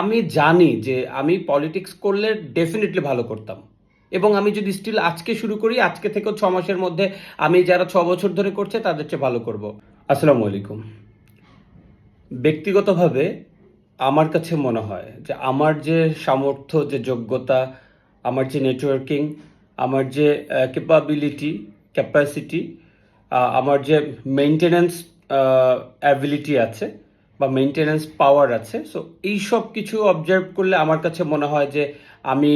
আমি জানি যে আমি পলিটিক্স করলে ডেফিনেটলি ভালো করতাম। এবং আমি যদি স্টিল আজকে শুরু করি, আজকে থেকেও ছ মাসের মধ্যে আমি যারা ছ বছর ধরে করছে, তাদের চেয়ে ভালো করব। আসসালামু আলাইকুম। ব্যক্তিগতভাবে আমার কাছে মনে হয় যে আমার যে সামর্থ্য, যে যোগ্যতা, আমার যে নেটওয়ার্কিং আমার যে ক্যাপাবিলিটি ক্যাপাসিটি আমার যে মেনটেনেন্স অ্যাবিলিটি আছে বা মেনটেনেন্স পাওয়ার আছে। সো এই সব কিছু অবজার্ভ করলে আমার কাছে মনে হয় যে, আমি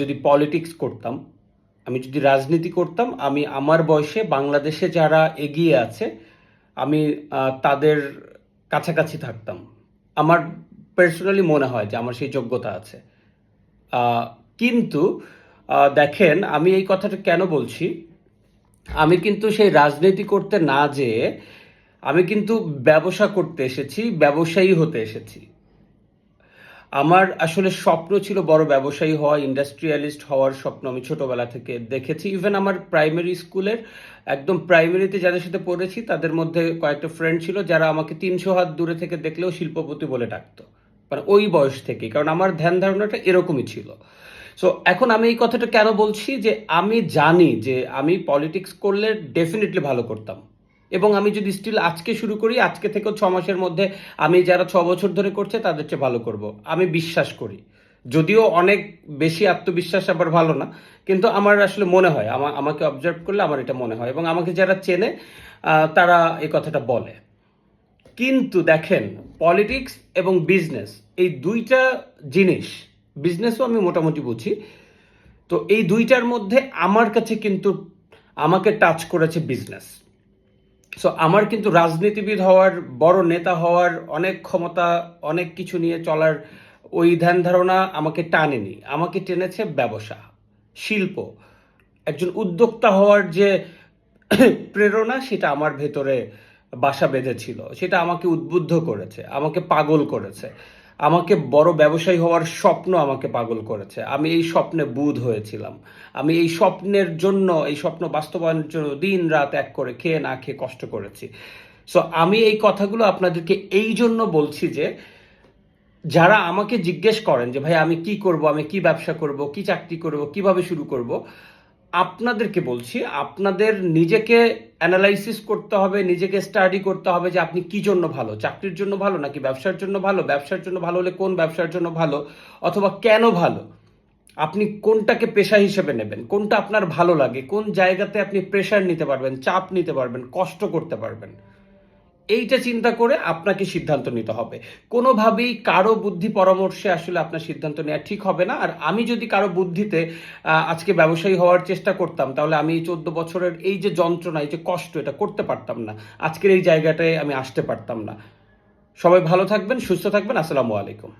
যদি পলিটিক্স করতাম, আমি যদি রাজনীতি করতাম, আমি আমার বয়সে বাংলাদেশে যারা এগিয়ে আছে, আমি তাদের কাছাকাছি থাকতাম। আমার পার্সোনালি মনে হয় যে, আমার সেই যোগ্যতা আছে। কিন্তু দেখেন, আমি এই কথাটা কেন বলছি? আমি কিন্তু সেই রাজনীতি করতে না যেয়ে আমি কিন্তু ব্যবসা করতে এসেছি, ব্যবসায়ী হতে এসেছি। আমার আসলে স্বপ্ন ছিল বড় ব্যবসায়ী হওয়া ইন্ডাস্ট্রিয়ালিস্ট হওয়ার স্বপ্ন আমি ছোটবেলা থেকে দেখেছি। ইভেন আমার প্রাইমারি স্কুলের একদম প্রাইমারিতে যাদের সাথে পড়েছি, তাদের মধ্যে কয়েকটা ফ্রেন্ড ছিল যারা আমাকে তিনশো হাত দূরে থেকে দেখলেও শিল্পপতি বলে ডাকতো। মানে ওই বয়স থেকে কারণ আমার ধ্যান ধারণাটা এরকমই ছিল। সো এখন আমি এই কথাটা কেন বলছি যে আমি জানি যে আমি পলিটিক্স করলে ডেফিনেটলি ভালো করতাম। এবং আমি যদি স্টিল আজকে শুরু করি, আজকে থেকেও ছ মাসের মধ্যে আমি যারা ছ বছর ধরে করছে, তাদের চেয়ে ভালো করব। আমি বিশ্বাস করি। যদিও অনেক বেশি আত্মবিশ্বাস আবার ভালো না, কিন্তু আমার আসলে মনে হয়, আমা, আমাকে অবজার্ভ করলে আমার এটা মনে হয় এবং আমাকে যারা চেনে তারা এই কথাটা বলে। কিন্তু দেখেন পলিটিক্স এবং বিজনেস এই দুইটা জিনিস বিজনেসও আমি মোটামুটি বুঝি, তো এই দুইটার মধ্যে আমার কাছে কিন্তু আমাকে টাচ করেছে বিজনেস সো আমার কিন্তু রাজনীতিবিদ হওয়ার, বড় নেতা হওয়ার অনেক ক্ষমতা, অনেক কিছু নিয়ে চলার ওই ধ্যান ধারণা আমাকে টানেনি। আমাকে টেনেছে ব্যবসা, শিল্প। একজন উদ্যোক্তা হওয়ার যে প্রেরণা, সেটা আমার ভেতরে বাসা বেঁধেছিল। সেটা আমাকে উদ্বুদ্ধ করেছে, আমাকে পাগল করেছে। আমাকে বড় ব্যবসায়ী হওয়ার স্বপ্ন আমাকে পাগল করেছে। আমি এই স্বপ্নে বুধ হয়েছিলাম। আমি এই স্বপ্নের জন্য, এই স্বপ্ন বাস্তবায়নের জন্য দিন রাত এক করে খেয়ে না খেয়ে কষ্ট করেছি। সো আমি এই কথাগুলো আপনাদেরকে এই জন্য বলছি যে, যারা আমাকে জিজ্ঞেস করেন যে, ভাই, আমি কি করব? আমি কি ব্যবসা করব? কি চাকরি করব? কীভাবে শুরু করব? আপনাদেরকে বলছি, আপনাদের নিজেকে অ্যানালাইসিস করতে হবে, নিজেকে স্টাডি করতে হবে যে আপনি কি জন্য ভালো? চাকরির জন্য ভালো নাকি ব্যবসার জন্য ভালো? ব্যবসার জন্য ভালো হলে কোন ব্যবসার জন্য ভালো? অথবা কেন ভালো? আপনি কোনটাকে পেশা হিসেবে নেবেন? কোনটা আপনার ভালো লাগে? কোন জায়গাতে আপনি প্রেশার নিতে পারবেন, চাপ নিতে পারবেন, কষ্ট করতে পারবেন? এইটা চিন্তা করে আপনাকে সিদ্ধান্ত নিতে হবে। কোনোভাবেই কারও বুদ্ধি পরামর্শে আসলে আপনার সিদ্ধান্ত নেওয়া ঠিক হবে না। আর আমি যদি কারও বুদ্ধিতে আজকে ব্যবসায়ী হওয়ার চেষ্টা করতাম, তাহলে আমি এই চোদ্দ বছরের এই যে যন্ত্রণা, এই যে কষ্ট, এটা করতে পারতাম না। আজকের এই জায়গাটায় আমি আসতে পারতাম না। সবাই ভালো থাকবেন, সুস্থ থাকবেন। আসসালামু আলাইকুম।